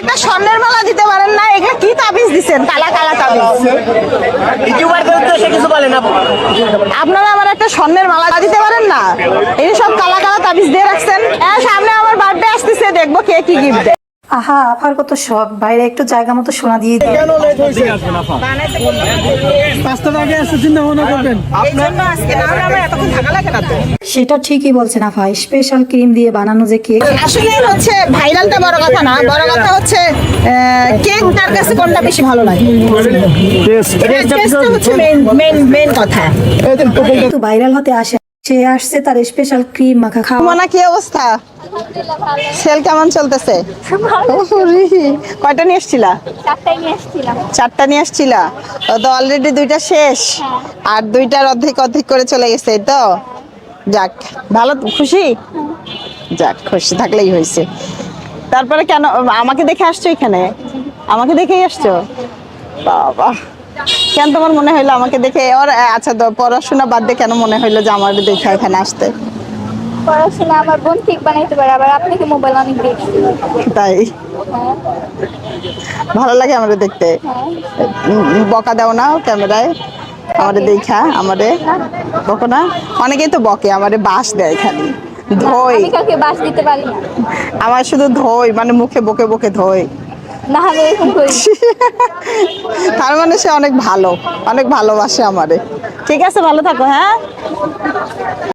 একটা স্বর্ণের মালা দিতে পারেন না এখানে কি তাবিজ দিছেন? কালা কালা তাবিজ। আপনারা আমার একটা স্বর্ণের মালা দিতে পারেন না? এই সব কালা কালা তাবিজ দিয়ে রাখছেন। হ্যাঁ সামনে আমার বার্থডে আসতেছে দেখব কে কি গিফট দেয়। আহা আফার কত শখ বাইরে একটু জায়গা মতো সোনা দিয়ে দিই কেন লেট হয়েছে? পাঁচটা আগে আসতে চিন্তা ভাবনা করবেন। এই আজকে না হলে আমার থাকা লাগে না তো। সেটা ঠিকই বলছেন আফা। স্পেশাল ক্রিম দিয়ে বানানো যে কেক আসলে হচ্ছে ভাইরালটা বড় কথা না। বড় কথা হচ্ছে কেক তার কাছে কোনটা বেশি ভালো লাগে? টেস্টটা হচ্ছে মেন মেন মেন কথা। কিন্তু ভাইরাল হতে আসে সে আসছে তার স্পেশাল ক্রিম মাখা খাওয়া। মোনা কি অবস্থা? সেল কেমন চলতেছে? কয়টা নিয়ে এসছিলা চারটা নিয়ে আসছিলা? ও তো অলরেডি দুইটা শেষ। আর দুইটার অর্ধেক অর্ধেক করে চলে গেছে তো? যাক ভালো খুশি? যাক খুশি থাকলেই হয়েছে। তারপরে কেন আমাকে দেখে আসছো এখানে? আমাকে দেখেই আসছো? বাবা। কেন তোমার মনে হইল আমাকে দেখে? ওর আচ্ছা তো পড়াশোনা বাদ দিয়ে কেন মনে হইল যে আমার দেখে এখানে আসতে? পড়াশোনা আমার বোন ঠিক বানাইতে পারে আবার আপনি কি মোবাইল অনেক দেখছি তাই? ভালো লাগে আমাদের দেখতে। বকা দাও না ক্যামেরায় আমাদের দেখা আমারে বকো না? অনেকেই তো বকে আমারে বাস দেয় খালি। ধোই। কাউকে বাস দিতে পারি না। আমার শুধু ধোই মানে মুখে বকে বকে ধোই। না করি। তার মানে সে অনেক ভালো অনেক ভালোবাসে আমারে। ঠিক আছে ভালো থাকো হ্যাঁ?